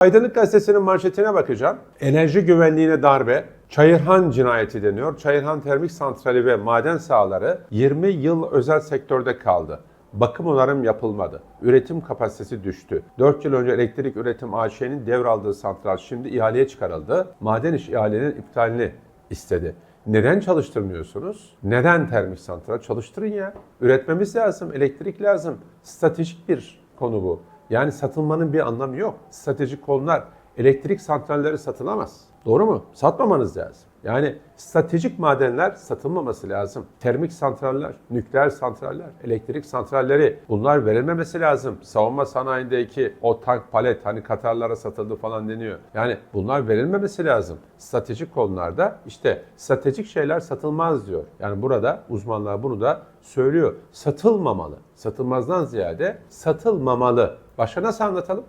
Aydınlık Gazetesi'nin manşetine bakacağım. Enerji güvenliğine darbe, Çayırhan cinayeti deniyor. Çayırhan Termik Santrali ve maden sahaları 20 yıl özel sektörde kaldı. Bakım onarım yapılmadı. Üretim kapasitesi düştü. 4 yıl önce elektrik üretim AŞ'nin devraldığı santral şimdi ihaleye çıkarıldı. Maden iş ihalenin iptalini istedi. Neden çalıştırmıyorsunuz? Neden termik santral? Çalıştırın ya. Üretmemiz lazım, elektrik lazım. Stratejik bir konu bu. Yani satılmanın bir anlamı yok. Stratejik konular, elektrik santralleri satılamaz. Doğru mu? Satmamanız lazım. Yani stratejik madenler satılmaması lazım. Termik santraller, nükleer santraller, elektrik santralleri bunlar verilmemesi lazım. Savunma sanayindeki o tank palet hani Katarlara satıldı falan deniyor. Yani bunlar verilmemesi lazım. Stratejik konularda işte stratejik şeyler satılmaz diyor. Yani burada uzmanlar bunu da söylüyor. Satılmamalı. Satılmazdan ziyade satılmamalı. Başka nasıl anlatalım?